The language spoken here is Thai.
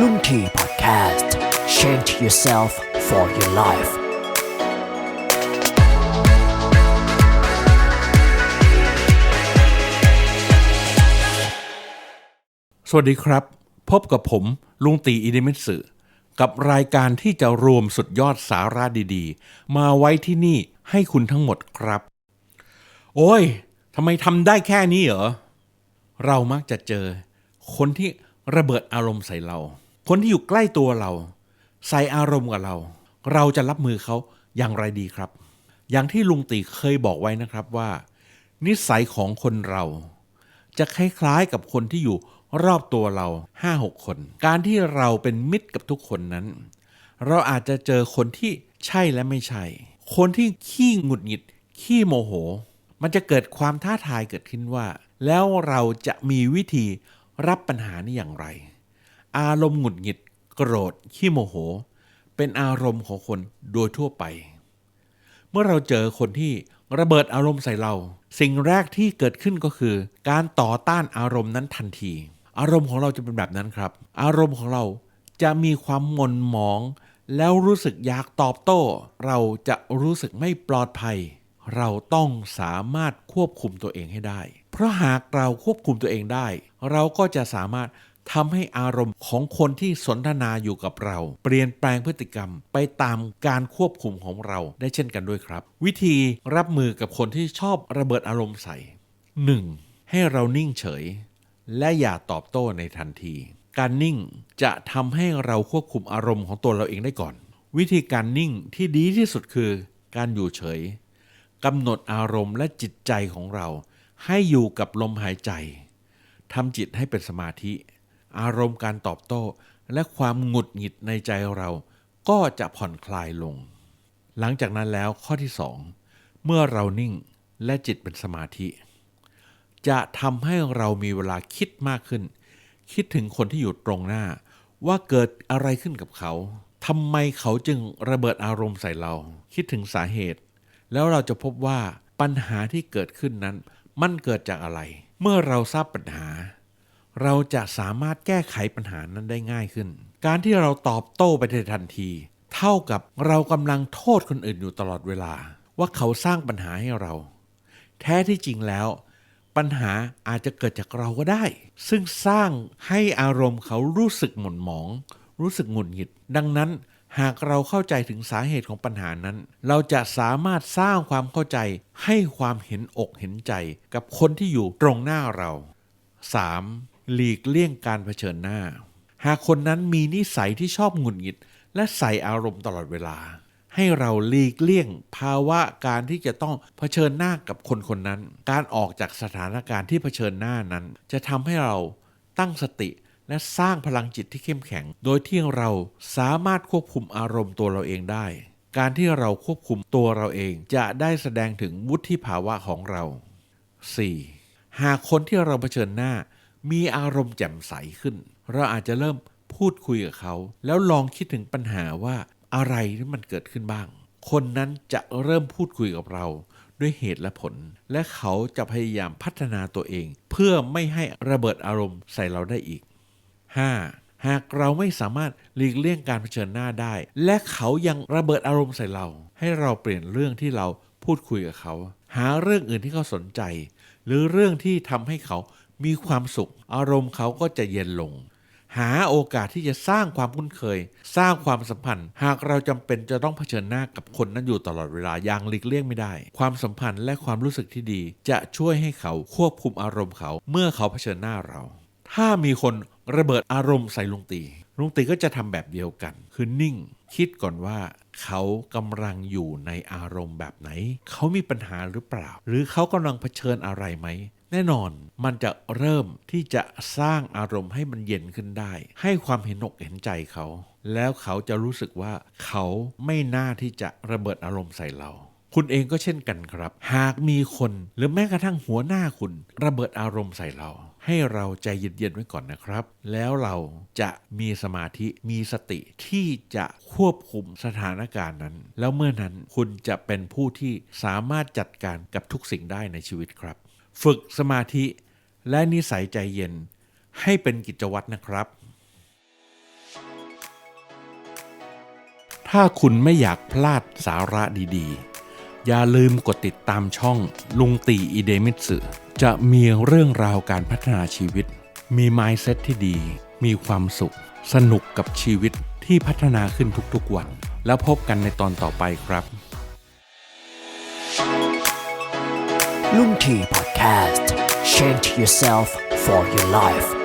ลุงที Podcast Change yourself for your life สวัสดีครับ พบกับผมลุงตีอิเดมิสึกับรายการที่จะรวมสุดยอดสาระดีๆ มาไว้ที่นี่ให้คุณทั้งหมดครับ โอ้ยทำไมทำได้แค่นี้เหรอ เรามักจะเจอ คนที่ระเบิดอารมณ์ใส่เรา คนที่อยู่ใกล้ตัวเรา ใส่อารมณ์กับเรา เราจะรับมือเขาอย่างไรดีครับ อย่างที่ลุงตีเคยบอกไว้นะครับว่า นิสัยของคนเรา จะคล้ายๆกับคนที่อยู่รอบตัวเรา5-6คน การที่เราเป็นมิตรกับทุกคนนั้น เราอาจจะเจอคนที่ใช่และไม่ใช่ คนที่ขี้หงุดหงิด ขี้โมโห มันจะเกิดความท้าทายเกิดขึ้นว่า แล้วเราจะมีวิธี รับปัญหานี้อย่างไร อารมณ์หงุดหงิดโกรธขี้โมโห เป็นอารมณ์ของคนโดยทั่วไป เมื่อเราเจอคนที่ระเบิดอารมณ์ใส่เรา สิ่งแรกที่เกิดขึ้นก็คือ การต่อต้านอารมณ์นั้นทันที อารมณ์ของเราจะเป็นแบบนั้นครับ อารมณ์ของเราจะมีความหม่นหมอง แล้วรู้สึกอยากตอบโต้ เราจะรู้สึกไม่ปลอดภัย เราต้องสามารถควบคุมตัวเองให้ได้ ราะหากเราควบคุมตัวเองได้ เราก็จะสามารถทำให้อารมณ์ของคนที่สนทนาอยู่กับเรา เปลี่ยนแปลงพฤติกรรมไปตามการควบคุมของเราได้เช่นกันด้วยครับ วิธีรับมือกับคนที่ชอบระเบิดอารมณ์ใส่ 1. ให้เรานิ่งเฉย และอย่าตอบโต้ในทันที การนิ่งจะทำให้เราควบคุมอารมณ์ของตัวเราเองได้ก่อน วิธีการนิ่งที่ดีที่สุดคือ การอยู่เฉยกำหนดอารมณ์และจิตใจของเรา ให้อยู่กับลมหายใจทำจิตให้เป็นสมาธิ อารมณ์การตอบโต้ และความหงุดหงิดในใจเรา ก็จะผ่อนคลายลง หลังจากนั้นแล้วข้อที่2เมื่อเรานิ่งและจิตเป็นสมาธิ จะทำให้เรามีเวลาคิดมากขึ้น คิดถึงคนที่อยู่ตรงหน้า ว่าเกิดอะไรขึ้นกับเขาทำไมเขาจึงระเบิดอารมณ์ใส่เรา คิดถึงสาเหตุ แล้วเราจะพบว่าปัญหาที่เกิดขึ้นนั้น มันเกิดจากอะไร เมื่อเราทราบปัญหา เราจะสามารถแก้ไขปัญหานั้นได้ง่ายขึ้น การที่เราตอบโต้ไปในทันที เท่ากับเรากำลังโทษคนอื่นอยู่ตลอดเวลา ว่าเขาสร้างปัญหาให้เรา แท้ที่จริงแล้ว ปัญหาอาจจะเกิดจากเราก็ได้ ซึ่งสร้างให้อารมณ์เขารู้สึกหม่นหมอง รู้สึกหงุดหงิด ดังนั้น หากเราเข้าใจถึงสาเหตุของปัญหานั้น เราจะสามารถสร้างความเข้าใจให้ความเห็นอกเห็นใจกับคนที่อยู่ตรงหน้าเรา 3. หลีกเลี่ยงการเผชิญหน้า หากคนนั้นมีนิสัยที่ชอบหงุดหงิด และใส่อารมณ์ตลอดเวลา ให้เราหลีกเลี่ยงภาวะการที่จะต้องเผชิญหน้ากับคนคนนั้น การออกจากสถานการณ์ที่เผชิญหน้านั้น จะทำให้เราตั้งสติ และสร้างพลังจิตที่เข้มแข็ง โดยที่เราสามารถควบคุมอารมณ์ตัวเราเองได้ การที่เราควบคุมตัวเราเองจะได้แสดงถึงวุฒิภาวะของเรา 4. หากคนที่เราเผชิญหน้า มีอารมณ์แจ่มใสขึ้น เราอาจจะเริ่มพูดคุยกับเขา แล้วลองคิดถึงปัญหาว่าอะไรที่มันเกิดขึ้นบ้าง คนนั้นจะเริ่มพูดคุยกับเราด้วยเหตุและผล และเขาจะพยายามพัฒนาตัวเอง เพื่อไม่ให้ระเบิดอารมณ์ใส่เราได้อีก 5. หากเราไม่สามารถหลีกเลี่ยงการเผชิญหน้าได้ และเขายังระเบิดอารมณ์ใส่เรา ให้เราเปลี่ยนเรื่องที่เราพูดคุยกับเขา หาเรื่องอื่นที่เขาสนใจ หรือเรื่องที่ทำให้เขามีความสุข อารมณ์เขาก็จะเย็นลง หาโอกาสที่จะสร้างความคุ้นเคย สร้างความสัมพันธ์ หากเราจำเป็นจะต้องเผชิญหน้ากับคนนั้นอยู่ตลอดเวลาอย่างหลีกเลี่ยงไม่ได้ ความสัมพันธ์และความรู้สึกที่ดี จะช่วยให้เขาควบคุมอารมณ์เขาเมื่อเขาเผชิญหน้าเรา ถ้ามีคนระเบิดอารมณ์ใส่ลุงตี ลุงตีก็จะทำแบบเดียวกัน คือนิ่ง คิดก่อนว่าเขากำลังอยู่ในอารมณ์แบบไหน เขามีปัญหาหรือเปล่า หรือเขากำลังเผชิญอะไรไหม แน่นอนมันจะเริ่มที่จะสร้างอารมณ์ให้มันเย็นขึ้นได้ ให้ความเห็นอกเห็นใจเขา แล้วเขาจะรู้สึกว่าเขาไม่น่าที่จะระเบิดอารมณ์ใส่เราคุณเองก็เช่นกันครับ หากมีคนหรือแม้กระทั่งหัวหน้าคุณ ระเบิดอารมณ์ใส่เรา ให้เราใจเย็นๆไว้ก่อนนะครับ แล้วเราจะมีสมาธิมีสติที่จะควบคุมสถานการณ์นั้น แล้วเมื่อนั้นคุณจะเป็นผู้ที่สามารถจัดการกับทุกสิ่งได้ในชีวิตครับ ฝึกสมาธิและนิสัยใจเย็นให้เป็นกิจวัตรนะครับ ถ้าคุณไม่อยากพลาดสาระดีๆ อย่าลืมกดติดตามช่องลุงตีอีเดมิสึจะมีเรื่องราวการพัฒนาชีวิต มีไม n ์เซ็ตที่ดี มีความสุข สนุกกับชีวิตที่พัฒนาขึ้นทุกๆวัน แล้วพบกันในตอนต่อไปครับ Lung Tea Podcast. Change yourself for your life.